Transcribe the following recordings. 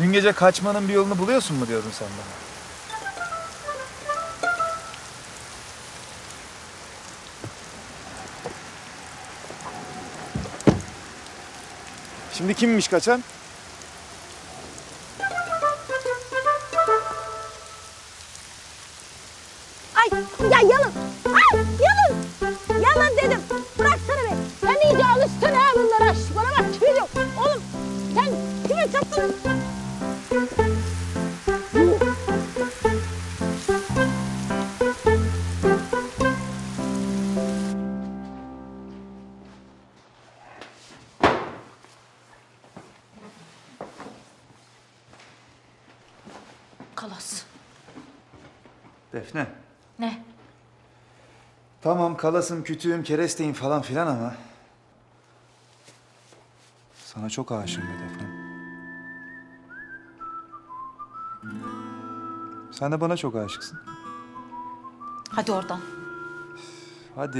Dün gece kaçmanın bir yolunu buluyorsun mu diyordun sen bana? Şimdi kimmiş kaçan? Ay ya yalın. Ay yalın. Yalın dedim. Bıraksana be. Sen iyice alıştın ha bunlara. Bana bak tüy yok. Oğlum sen kime çaptın? Kalas. Defne. Ne? Tamam kalasım, kütüğüm, keresteyim falan filan ama... Sana çok aşığım be Defne. Sen de bana çok aşıksın. Hadi oradan. Hadi.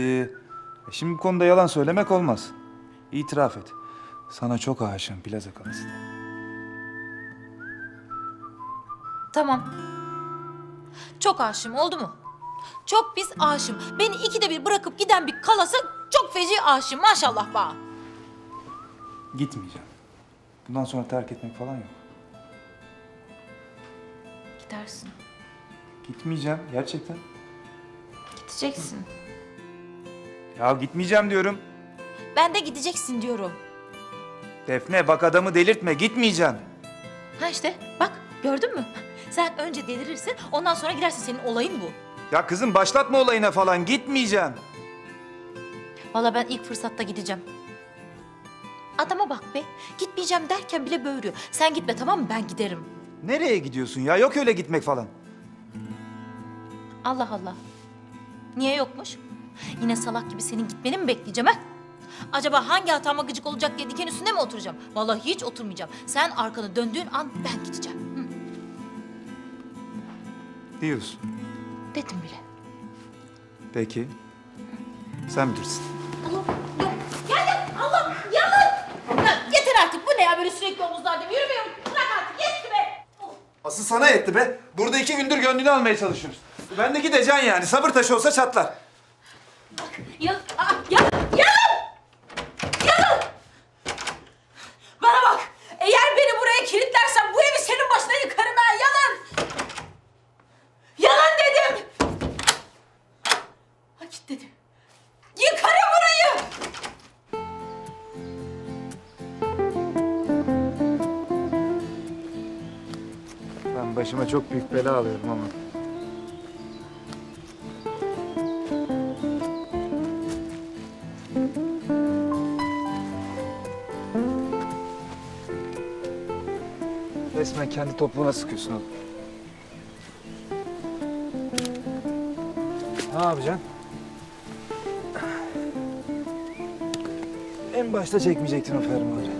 E Şimdi bu konuda yalan söylemek olmaz. İtiraf et. Sana çok aşığım plaza kalası. Tamam. Çok aşığım oldu mu? Çok pis aşığım. Beni ikide bir bırakıp giden bir kalasa çok feci aşığım maşallah bana. Gitmeyeceğim. Bundan sonra terk etmek falan yok. Gidersin. Gitmeyeceğim gerçekten. Gideceksin. Ya gitmeyeceğim diyorum. Ben de gideceksin diyorum. Defne bak adamı delirtme gitmeyeceğim. Ha işte bak gördün mü? Sen önce delirirsin ondan sonra girersin senin olayın bu. Ya kızım başlatma olayına falan gitmeyeceğim. Vallahi ben ilk fırsatta gideceğim. Adama bak be. Gitmeyeceğim derken bile böğürüyor. Sen gitme tamam mı? Ben giderim. Nereye gidiyorsun ya? Yok öyle gitmek falan. Allah Allah. Niye yokmuş? Yine salak gibi senin gitmeni mi bekleyeceğim ha? Acaba hangi hatama gıcık olacak diye diken üstünde mi oturacağım? Vallahi hiç oturmayacağım. Sen arkanı döndüğün an ben gideceğim. Hı, Diyorsun. dedim bile. Peki. Sen bilirsin. Allah. Allah yalın. Ya, yeter artık. Bu ne ya böyle sürekli omuzlarda yürümüyorum. Bırak artık. Yetti be. Asıl sana yetti be. Burada iki gündür gönlünü almaya çalışıyoruz. Ben de gideceksin yani. Sabır taşı olsa çatlar. Yal, Aa, yal, yalın! Yalın! Bana bak! Eğer beni buraya kilitlersen bu evi senin başına yıkarım ha yalın! Yalın dedim! Ha kilitledim. Yıkarım burayı! Ben başıma çok büyük bela alıyorum ama. Resmen kendi topuğuna sıkıyorsun oğlum. Ne yapacaksın? En başta çekmeyecektin o fermuarı.